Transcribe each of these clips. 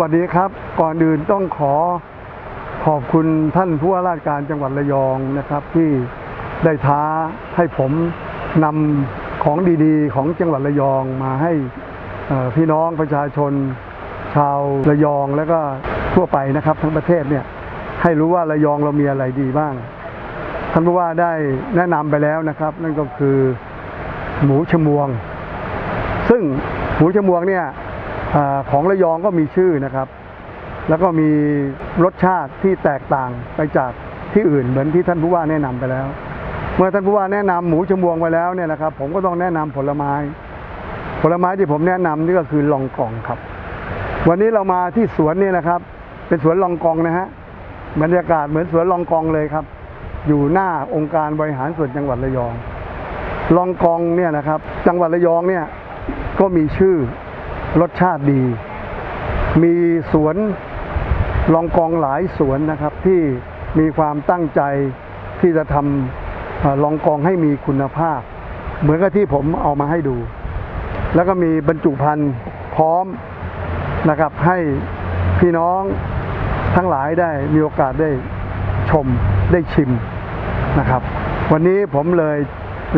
วัสดีครับ ก่อนอื่นต้องขอขอบคุณท่านผู้ว่าราชการจังหวัดระยองนะครับ ที่ได้ท้าให้ผมนำของดีๆ ของจังหวัดระยองมาให้พี่น้องประชาชน ชาวระยองแล้วก็ทั่วไปนะครับ ทั้งประเทศเนี่ยให้รู้ว่าระยองเรามีอะไรดีบ้างท่านผู้ว่าได้แนะนำไปแล้วนะครับ นั่นก็คือหมูชมวง ซึ่งหมูชมวงเนี่ย อของระยองก็มีชื่อนะครับ แล้วก็มีรสชาติที่แตกต่างไปจากที่อื่นเหมือนที่ท่านผู้ว่าแนะนำไปแล้ว เมื่อท่านผู้ว่าแนะนำหมูชมวงไปแล้วเนี่ยนะครับ ผมก็ต้องแนะนำผลไม้ ผลไม้ที่ผมแนะนำนี่ก็คือลองกองครับ วันนี้เรามาที่สวนนี่นะครับ เป็นสวนลองกองนะฮะบรรยากาศเหมือนสวนลองกองเลยครับ อยู่หน้าองค์การบริหารส่วนจังหวัดระยอง ลองกองเนี่ยนะครับ จังหวัดระยองเนี่ยก็มีชื่อ รสชาติดี มีสวนลองกองหลายสวนนะครับที่มีความตั้งใจที่จะทำลองกองให้มีคุณภาพ เหมือนกับที่ผมเอามาให้ดู แล้วก็มีบรรจุภัณฑ์พร้อมนะครับให้พี่น้องทั้งหลายได้มีโอกาสได้ชมได้ชิมนะครับ วันนี้ผมเลย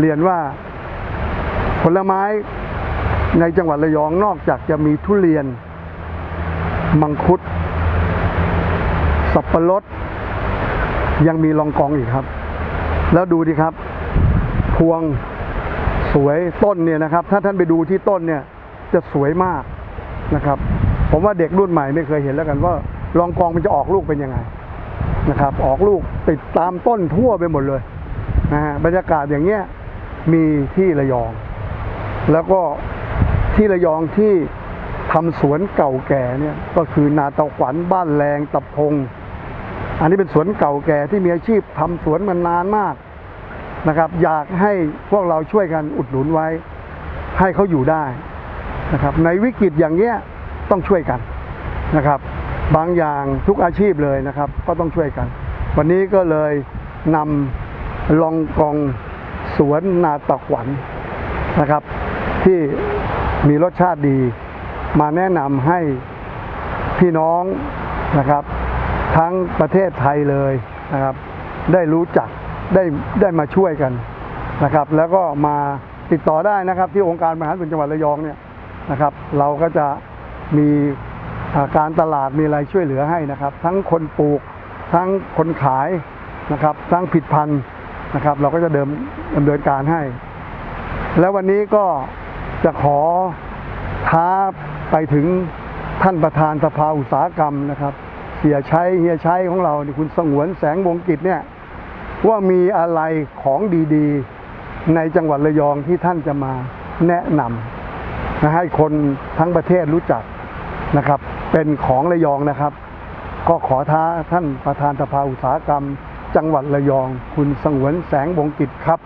เรียนว่าผลไม้ ในจังหวัดระยองนอกจากจะมีทุเรียน มังคุด สับปะรด ยังมีลองกองอีกครับ แล้วดูดิครับ พวงสวยต้นเนี่ยนะครับ ถ้าท่านไปดูที่ต้นเนี่ย จะสวยมากนะครับ ผมว่าเด็กรุ่นใหม่ไม่เคยเห็นแล้วกันว่าลองกองมันจะออกลูกเป็นยังไงนะครับ ออกลูกติดตามต้นทั่วไปหมดเลยนะฮะบรรยากาศอย่างเงี้ยมีที่ระยอง แล้วก็ ที่ระยองที่ทำสวนเก่าแก่เนี่ยก็คือนาตะขวัญบ้านแรงตะพง อันนี้เป็นสวนเก่าแก่ที่มีอาชีพทำสวนมานานมากนะครับ อยากให้พวกเราช่วยกันอุดหนุนไว้ ให้เขาอยู่ได้นะครับ ในวิกฤตอย่างเงี้ยต้องช่วยกันนะครับ บางอย่างทุกอาชีพเลยนะครับ ก็ต้องช่วยกัน วันนี้ก็เลยนำลองกองสวนนาตะขวัญนะครับ ที่ มีรสชาติดี มาแนะนำให้พี่น้องนะครับ ทั้งประเทศไทยเลยนะครับ ได้รู้จักได้ได้มาช่วยกันนะครับ แล้วก็มาติดต่อได้นะครับ ที่องค์การบริหารส่วนจังหวัดระยองเนี่ยนะครับ เราก็จะมีการตลาดมีอะไรช่วยเหลือให้นะครับ ทั้งคนปลูกทั้งคนขายนะครับ ทั้งผิดพันธุ์นะครับ เราก็จะเดิมดำเนินการให้ แล้ววันนี้ก็ จะขอท้าไปถึงท่านประธานสภาอุตสาหกรรมนะครับ เสียชัยเฮียชัยของเรานี่คุณสงวนแสงวงกิจเนี่ยว่ามีอะไรของดีๆ ในจังหวัดระยองที่ท่านจะมาแนะนำนะให้คนทั้งประเทศรู้จักนะครับ เป็นของระยองนะครับ ก็ขอท้าท่านประธานสภาอุตสาหกรรม จังหวัดระยอง คุณสงวนแสงวงกิจครับ